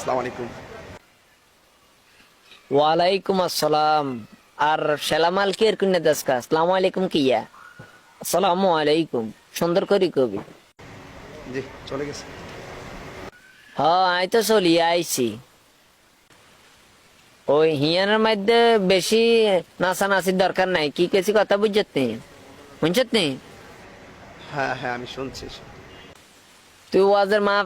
আসসালামু আলাইকুম। ওয়ালাইকুম আসসালাম। আর সেলামাল কি এরকুন দাসকা? আসসালামু আলাইকুম কিয়া? আসসালামু আলাইকুম। সুন্দর করি কবি। জি চলে গেছে। হ্যাঁ আই তো চলি আইছি। ওই হিয়ানের মধ্যে বেশি নাচানাচির দরকার নাই। কি কেছি কথা বুঝছত নি? বুঝছত নি? হ্যাঁ হ্যাঁ আমি শুনছি। তুই ওয়াজের মা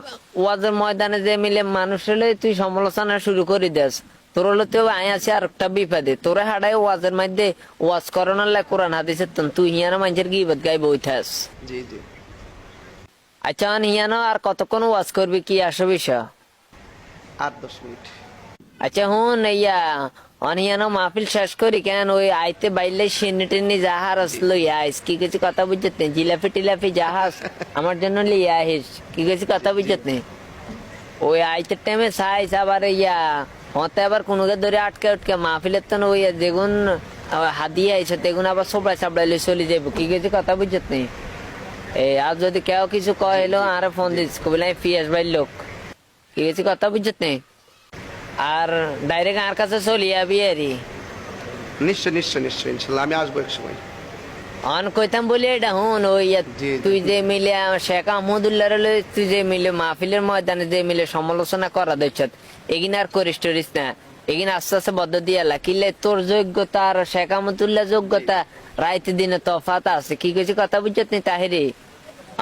ওয়াজের ময়দানে যে মিলে মানুষ হলে তুই সমালোচনা শুরু করে দেস। তোর হলো তুই আই আছে আর একটা বিপদে। তোরে হাডাই ওয়াজের মধ্যে ওয়াজ করানোর লাই কোরআন হাদিসের তুই হিয়ানো মানুষের গিবত গাই বইথাস জি জি। আচ্ছা হিয়ানো আর কতক্ষণ ওয়াজ করবি কি আসো বিষয়? আট দশ মিনিট। আচ্ছা হুন ইয়া অনিয়ানো মাহফিল শেষ করি কেন? ওই আইতে বাইলে সিন্নি টিন্নি জাহাজ আসলো আইস। কি কিছু কথা বুঝত? নেই জিলাপি টিলাপি জাহাজ আমার জন্য লিয়ে আহিস কি কিছু কথা বুঝত? নেই ওই আইতে টাইমে সাইজ আবার ইয়া, হতে আবার কোনোকে ধরে আটকে আটকে মাহফিলের তো ওই যেগুন হাদিয়ে আইছে তেগুন আবার সবড়াই সাবড়াইলে চলে যাব কি কিছু কথা বুঝত? নেই এই আর যদি কেউ কিছু কইলো আরে ফোন দিস। কবিলাই ফিয়াস ভাই লোক। কি কিছু কথা বুঝত? নেই আর ডাইরেক্ট আর কাছে চলি যাবি আরি নিশ্চয় নিশ্চয় নিশ্চয় ইনশাল্লাহ আমি আসব এক সময়। অন কইতাম বলি এটা হুন ওই। তুই যে মিলে শেখ আহমদুল্লাহ তুই যে মিলে মাহফিলের ময়দানে যে মিলে সমালোচনা করা দিচ্ছ এগিন আর করিস টরিস না। এগিন আস্তে আস্তে বদ্ধ দিয়ালা কিলে তোর যোগ্যতা আর শেখ আহমদুল্লাহ যোগ্যতা রাইতে দিনে তফাত আছে। কি কিছু কথা বুঝছত নি তাহিরি?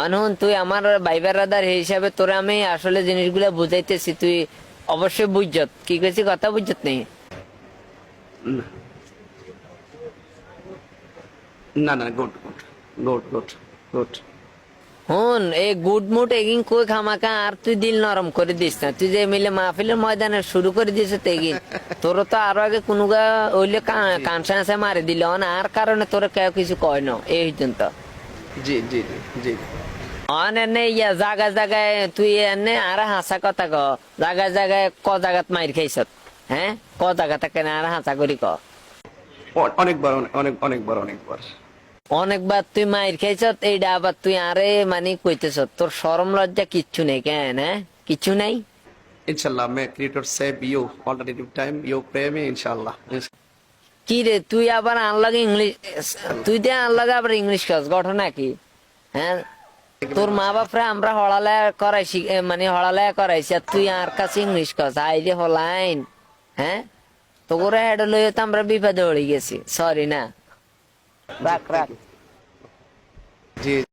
আনহুন তুই আমার ভাই বেড়াদার হিসাবে তোরে আমি আসলে জিনিসগুলো বুঝাইতেছি তুই অবশ্যই বুঝত কি কিছু কথা বুঝত নেই? না। না good good good good good. হুন এই গুড মুড এগিন কই খামাকা? আর তুই দিল নরম করে দিস না। তুই যে মিলে মাহফিলের ময়দানে শুরু করে দিস তেগিন তোর তো আরও আগে কোনো গা ওইলে কানসা আছে মারি দিল না। আর কারণে তোর কেউ কিছু কয় না এই পর্যন্ত। জি জি জি জি। অন ইয়া জাগা জাগায় তুই এনে আর হাসা কথা ক। জাগা জাগায় ক জাগাত মাইর খাইছত? হ্যাঁ? ক জাগাতে কেন আর হাসা করি ক। অনেকবার অনেক অনেক অনেকবার অনেকবার। অনেকবার তুই মাইর খাইছত এইটা আবার তুই আরে মানে কইতেছ তোর শরম লজ্জা কিচ্ছু নেই কেন হ্যাঁ? কিচ্ছু নাই? ইনশাল্লাহ may creator save you alternative time you pray me ইনশাল্লাহ। কি রে তুই আবার আনলাগে ইংলিশ তুই দিয়ে আনলাগে আবার ইংলিশ কাজ ঘটনা কি? হ্যাঁ? তোর মা বাপরে আমরা হড়ালে করাইছি মানে হড়ালে করাইছি, আর তুই আর কাছে ইংলিশ কস, আই যে হলাইন হ্যাঁ? তো করে হেড লইয়ে তো আমরা বিপদে পড়ে গেছি সরি না। রাখ রাখ। জি।